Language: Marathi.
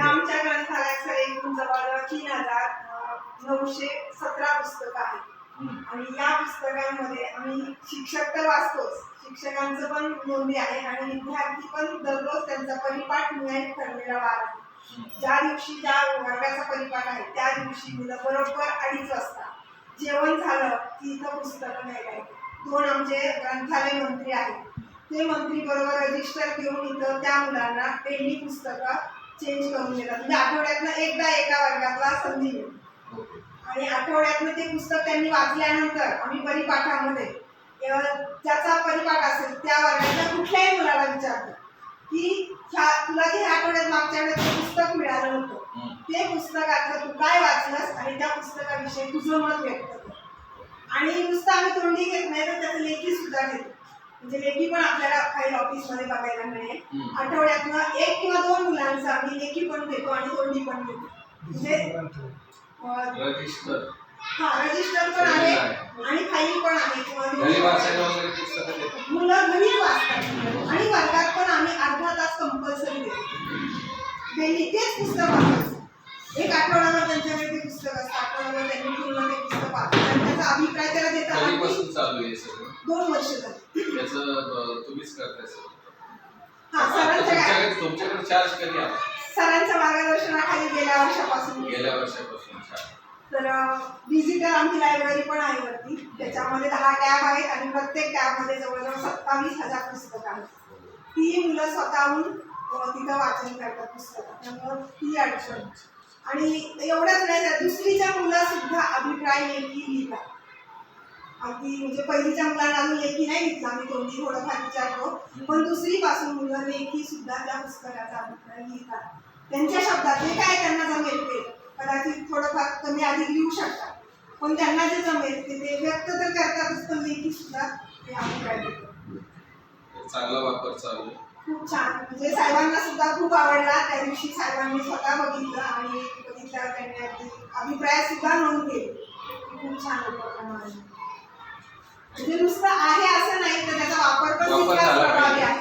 आमच्या ग्रंथालयाचं एकूण जवळजवळ तीन हजार नऊशे सतरा पुस्तकं आहेत हम्म. आणि या पुस्तकांमध्ये आम्ही शिक्षक तर वाचतोच. शिक्षकांचं पण नोंदी आहे आणि विद्यार्थी पण दररोज त्यांचा परिपाठ मिळायला ठरलेला वार आहे. ज्या दिवशी ज्या वर्गाचा परिपाठ आहे त्या दिवशी मुलं बरोबर अडीच वाजता जेवण झालं की इथं पुस्तकं येतात. दोन आमचे ग्रंथालय मंत्री आहेत. ते मंत्री बरोबर रजिस्टर घेऊन इथं त्या मुलांना डेली पुस्तकं चेंज करून देतात म्हणजे आठवड्यातनं एकदा एका वर्गातला संधी मिळते. आणि आठवड्यातनं ते पुस्तक त्यांनी वाचल्यानंतर आम्ही परिपाठामध्ये ज्याचा परिपाठ असेल त्या वर्गातल्या कुठल्याही मुलाला विचारतो की ह्या तुला जे आठवड्यात मागच्या ते पुस्तक मिळालं होतं. ते पुस्तकातलं तू काय वाचलंस आणि त्या पुस्तकाविषयी तुझं मत व्यक्त कर आणि नुसतं आम्ही तोंडी घेत नाही तर त्याचं लेखी सुद्धा घेतो म्हणजे लेखी पण आपल्याला काही ऑफिसमध्ये बघायला मिळेल. आठवड्यातनं एक किंवा दोन मुलांचं आम्ही लेखी पण घेतो आणि तोंडी पण घेतो. म्हणजे हा रजिस्टर पण आहे आणि फाईल पण आहे घरी मुलं घरीच वाचतात. आणि वर्गात पण आम्ही अर्धा तास कंपल्सरी देतो. डेली तेच पुस्तक वाचायचं. एक आठवड्यावर त्यांच्याकडे ते पुस्तक असतं. आठवड्यावर त्यांनी पूर्ण ते पुस्तक आणि त्याचा अभिप्राय त्याला देतात. दोन वर्ष झाली. त्याचं अं, तुम्हीच करताय सगळं. आता सरांच्या तुमच्याकडे तुमच्याकडे चार्ज कधी आला? सरांच्या मार्गदर्शनाखाली गेल्या वर्षापासून. गेल्या वर्षापासून चार्ज तर डिजिटल आमची लायब्ररी पण आहे वरती. त्याच्यामध्ये दहा टॅब आहेत आणि प्रत्येक टॅबमध्ये जवळजवळ सत्तावीस हजार पुस्तकं आहेत. ती मुलं स्वतःहून तिथं वाचन करतात पुस्तकं. त्यामुळं ती अडचण. आणि एवढंच नाही तर दुसरीच्या मुलं सुद्धा अभिप्राय लेखी लिहितात. अगदी म्हणजे पहिलीच्या मुलांना आम्ही लेखी नाही घेतला आम्ही तोंडी थोडंफार विचारतो पण दुसरी पासून मुलं लेखी सुद्धा त्या पुस्तकाचा अभिप्राय लिहितात. त्यांच्या शब्दात जे काय त्यांना जमेल ते. कदाचित थोडंफार कमी अधिक लिहू शकतात पण त्यांना जे जमेल ते ते व्यक्त तर करतातच पण लेखी सुद्धा ते अभिप्राय देतात. चांगला वापर चालू खूप छान. म्हणजे साहेबांना सुद्धा खूप आवडला. त्या दिवशी साहेबांनी स्वतः बघितलं आणि बघितल्यावर त्यांनी अभिप्राय सुद्धा नोंद केली. खूप छान उपक्रम आहे म्हणजे नुसतं आहे असं नाही तर त्याचा वापर पण तितकाच प्रभावी. आहे